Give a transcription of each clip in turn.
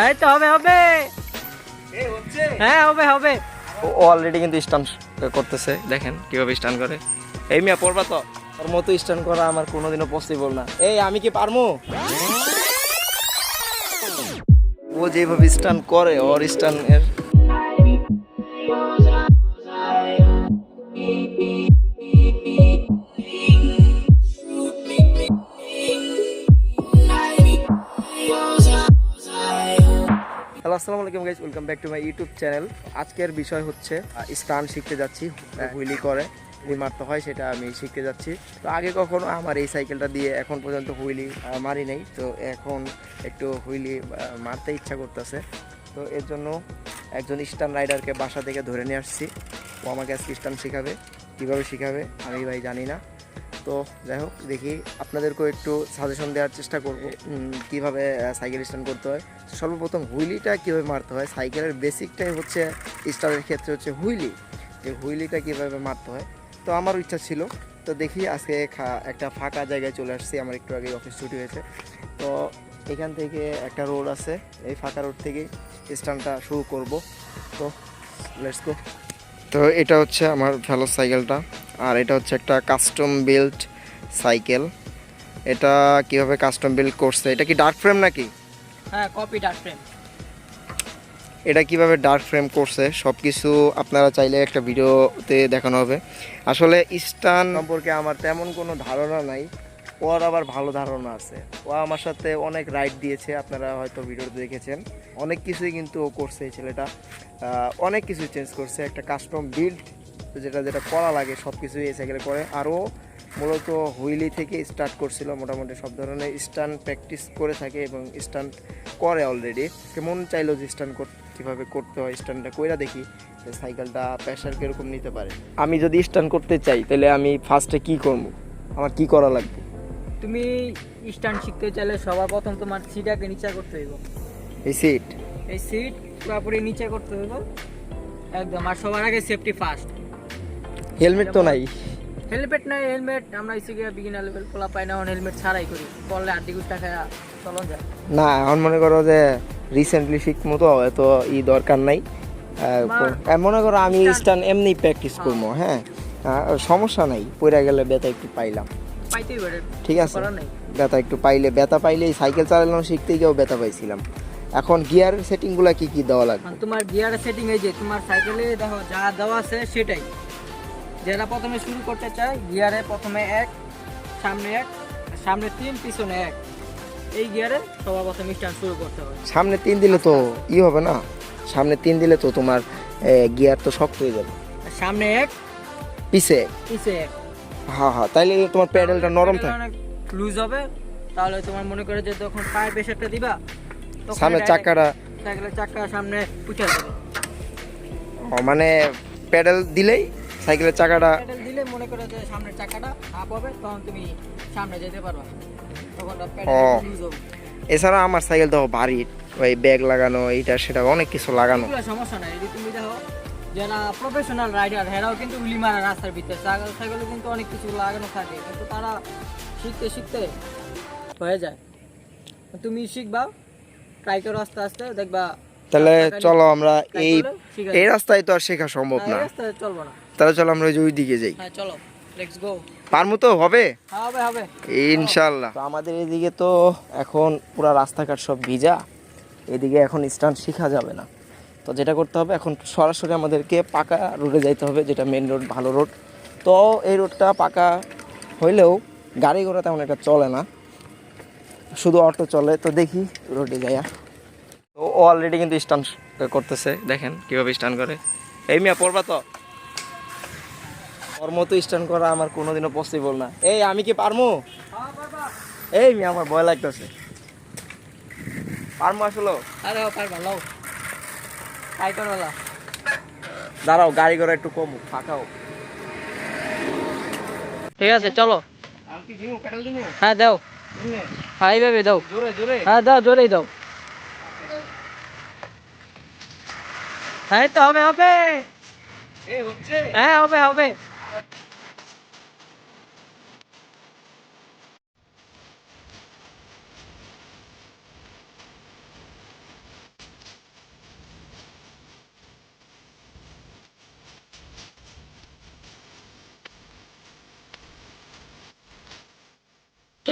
এই তো হবে হবে। হ্যাঁ হবে হবে। ও অলরেডি কিন্তু স্টান করতেছে দেখেন কীভাবে স্টান করে। এই মিয়া পড়বা তো। ওর মতো স্টান করা আমার কোনোদিনও পসিবল না। এই আমি কি পারমু? ও যেভাবে স্টান করে ওর স্টান হ্যালো আসসালামু আলাইকুম guys welcome back to my YouTube channel আজকের বিষয় হচ্ছে স্টান শিখতে যাচ্ছি হুইলি করে হুইলি মারতে হয় সেটা আমি শিখতে যাচ্ছি। তো আগে কখনো আমার এই সাইকেলটা দিয়ে এখন পর্যন্ত হুইলি মারি নেই তো এখন একটু হুইলি মারতে ইচ্ছা করতেছে। তো এর জন্য একজন স্টান রাইডারকে বাসা থেকে ধরে নিয়ে আসছি। ও আমাকে আজকে স্টান শেখাবে কীভাবে শেখাবে আমি ভাই জানি না। তো যাই হোক, দেখি আপনাদেরকেও একটু সাজেশন দেওয়ার চেষ্টা করব কীভাবে সাইকেল স্ট্যান্ড করতে হয়। সর্বপ্রথম হুইলিটা কীভাবে মারতে হয়? সাইকেলের বেসিকটাই হচ্ছে স্টারের ক্ষেত্রে হচ্ছে হুইলি। যে হুইলিটা কীভাবে মারতে হয়? তো আমারও ইচ্ছা ছিল। তো দেখি আজকে একটা ফাঁকা জায়গায় চলে আসছি। আমার একটু আগে অফিস ছুটি হয়েছে। তো এখান থেকে একটা রোড আছে। এই ফাঁকা রোড থেকে স্ট্যান্ডটা শুরু করব। তো লেটস গো তো এটা হচ্ছে আমার ভ্যালো সাইকেলটা আর এটা হচ্ছে একটা কাস্টম বিল্ড সাইকেল এটা কীভাবে কাস্টম বিল্ড করছে? এটা কি ডার্ক ফ্রেম নাকি? হ্যাঁ কপি ডার্ক ফ্রেম এটা কীভাবে ডার্ক ফ্রেম করছে? সব কিছু আপনারা চাইলে একটা ভিডিওতে দেখানো হবে। আসলে স্টান সম্পর্কে আমার তেমন কোনো ধারণা নাই। ওর আবার ভালো ধারণা আছে। ও আমার সাথে অনেক রাইড দিয়েছে আপনারা হয়তো ভিডিওতে দেখেছেন। অনেক কিছুই কিন্তু ও করছে এই ছেলেটা। অনেক কিছু চেঞ্জ করছে। একটা কাস্টম বিল্ড যেটা যেটা করা লাগে সব কিছুই এই সাইকেলে করে। আরও মূলত হুইলি থেকে স্টার্ট করছিল মোটামুটি সব ধরনের স্টান্ট প্র্যাকটিস করে থাকে এবং স্টান্ট করে অলরেডি কেমন চাইলো যে স্টান্ট কীভাবে করতে হয় স্টান্টটা কইরা দেখি যে সাইকেলটা প্রেশার কীরকম নিতে পারে। আমি যদি স্টান্ট করতে চাই তাহলে আমি ফার্স্টে কি করব? আমার কি করা লাগবে? তুমি স্ট্যান্ড শিখতে চাইলে সবার প্রথম তোমার সিটাকে নিচে করতে হইব। এই সিট এই সিট পুরোপুরি নিচে করতে হইব। একদম আর সবার আগে সেফটি ফার্স্ট হেলমেট তো নাই। হেলমেট নাই হেলমেট আমরা এসে গিয়ে বিগিনার লেভেল খোলা পাই না হেলমেট ছাড়াই করি। করলে আড্ডি গুছ টাকা চলন যায়। না এখন মনে করো যে রিসেন্টলি শিখব তো এত ই দরকার নাই। মনে করো আমি স্টান্ট এমনি প্র্যাকটিস করব হ্যাঁ। সমস্যা নাই পড়ে গেলে ব্যথা একটু পাইলাম। পাইতেই পারে ঠিক আছে। ব্যথা একটু পাইলে ব্যথা পাইলে সাইকেল চালানো শিখতে গিয়েও ব্যথা পাইছিলাম। এখন গিয়ারের সেটিংগুলো কি কি দেওয়া লাগবে? তোমার গিয়ার সেটিং এই যে তোমার সাইকেলে দেখো যা দেওয়া আছে সেটাই। যারা প্রথমে শুরু করতে চায় গিয়ারে প্রথমে এক সামনে এক সামনে তিন পিছনে এক। এই গিয়ারে সবার প্রথমে স্টার্ট শুরু করতে হবে। সামনে তিন দিলে তো ই হবে না। সামনে তিন দিলে তো তোমার গিয়ার তো শক্ত হয়ে যাবে। সামনে এক পিছে পিছে এক। হ্যাঁ হ্যাঁ তাইলে তোমার প্যাডেলটা নরম থাকে। লুজ হবে। তাহলে তোমার মনে করে যে তখন পায়ের প্রেশারটা দিবা সামনে চাকাটা সাইকেলের চাকা সামনে উঠে যাবে। ও, মানে প্যাডেল দিলেই সাইকেলের চাকাটা দিলে মনে করে যে সামনের চাকাটা আপ হবে তখন তুমি সামনে যেতে পারবা। তখন ও। এছাড়া আমার সাইকেল তো ভারী ওই ব্যাগ লাগানো এইটা সেটা অনেক কিছু লাগানো। সমস্যা নাই। যদি তুমি দেখো যারা প্রফেশনাল রাইডার হেরাও কিন্তু উলি মারা রাস্তার ভিতরে। সাইকেল সাইকেলে কিন্তু অনেক কিছু লাগানো থাকে। কিন্তু তারা শিখতে শিখতে হয়ে যায়। তুমি শিখবা ট্রাই করো আস্তে আস্তে দেখবা তাহলে চলো আমরা এই এই রাস্তায় তো আর শেখা সম্ভব না। রাস্তায় চলবো না। তাহলে চলো আমরা ওই যে ওই দিকে যাই। হ্যাঁ চলো। লেটস গো পারমু তো? হবে? হবে হবে। ইনশাল্লাহ তো আমাদের এদিকে তো এখন পুরো রাস্তাঘাট সব ভিজা। এদিকে এখন স্টান্ট শেখা যাবে না। তো যেটা করতে হবে এখন সরাসরি আমাদেরকে পাকা রোডে যাইতে হবে যেটা মেন রোড ভালো রোড তো এই রোডটা পাকা হইলেও গাড়ি ঘোড়া তেমন একটা চলে না। শুধু অটো চলে। তো দেখি রোডে যাইয়া। তো ও অলরেডি কিন্তু স্টান্ট করতেছে। দেখেন কীভাবে স্টান্ট করে। এই মিয়া পড়বা তো? ওর মতো স্টান্ট করা আমার কোনোদিনও পসিবল না। এই আমি কি পারমু? এই মিয়া আমার ভয় লাগতেছে। পারমু আসলো আরে পারবা লও। ট্রাই করো দাঁড়াও গাড়ি ঘোড়া একটু কম ফাঁকা হোক। ঠিক আছে চলো। হ্যাঁ দাও। হ্যাঁ এইভাবে দাও। হ্যাঁ দাও জোরেই দাও। হ্যাঁ তো হবে হবে। হ্যাঁ হবে হবে।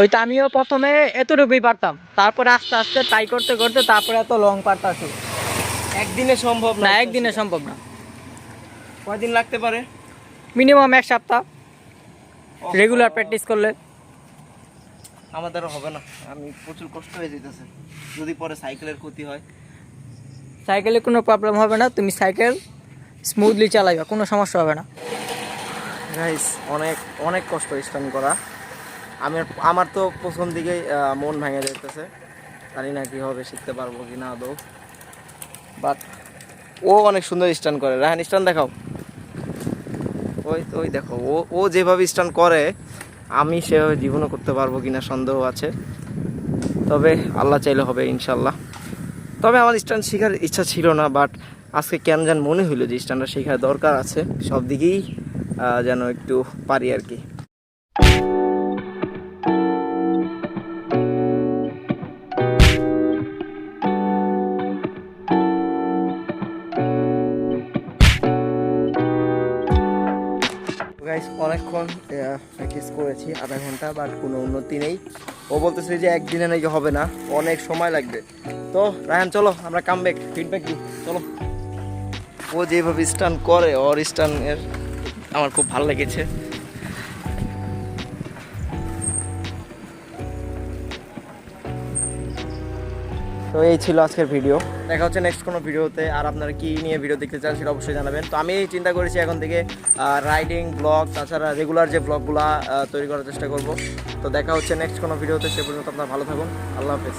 ওই তো আমিও প্রথমে এতটুকুই পারতাম। তারপরে আস্তে আস্তে ট্রাই করতে করতে তারপরে এত লং পারতাছি। একদিনে সম্ভব না একদিনে সম্ভব না। কয়দিন লাগতে পারে? মিনিমাম এক সপ্তাহ। রেগুলার প্র্যাকটিস করলে। আমার দ্বারা হবে না। আমি প্রচুর কষ্ট হয়ে যেতেছে যদি পরে সাইকেলের ক্ষতি হয়। সাইকেলে কোনো প্রবলেম হবে না। তুমি সাইকেল স্মুথলি চালাইবা। কোনো সমস্যা হবে না। গাইস অনেক অনেক কষ্ট স্টান করা। আমি আমার তো প্রথম দিকেই মন ভেঙে যেতেছে জানি না কি হবে শিখতে পারব কি না আদৌ বাট ও অনেক সুন্দর স্টান করে। রাহান স্টান দেখাও। ওই তো ওই দেখো, ও ও যেভাবে স্টান করে, আমি সেভাবে জীবনও করতে পারব কি না সন্দেহ আছে। তবে আল্লাহ চাইলে হবে ইনশাল্লাহ তবে আমার স্টান শেখার ইচ্ছা ছিল না বাট আজকে কেন যেন মনে হইল যে স্টানটা শেখার দরকার আছে। সব দিকেই যেন একটু পারি আর কি। গাইস অনেকক্ষণ প্র্যাকটিস করেছি, আধা ঘণ্টা বাট কোনো উন্নতি নেই। ও বলতেছে যে একদিনে নাকি হবে না, অনেক সময় লাগবে। তো, রায়ন, চলো, আমরা কাম ব্যাক ফিডব্যাক দিই, চলো। ও যেভাবে স্টান করে, ওর স্টানের আমার খুব ভালো লেগেছে। তো এই ছিল আজকের ভিডিও দেখা হচ্ছে নেক্সট কোনো ভিডিওতে আর আপনারা কী নিয়ে ভিডিও দেখতে চান সেটা অবশ্যই জানাবেন। তো আমি চিন্তা করেছি এখন থেকে রাইডিং ব্লগ তাছাড়া রেগুলার যে ব্লগগুলো তৈরি করার চেষ্টা করব। তো দেখা হচ্ছে নেক্সট কোনো ভিডিওতে সে পর্যন্ত আপনারা ভালো থাকুন। আল্লাহ হাফেজ।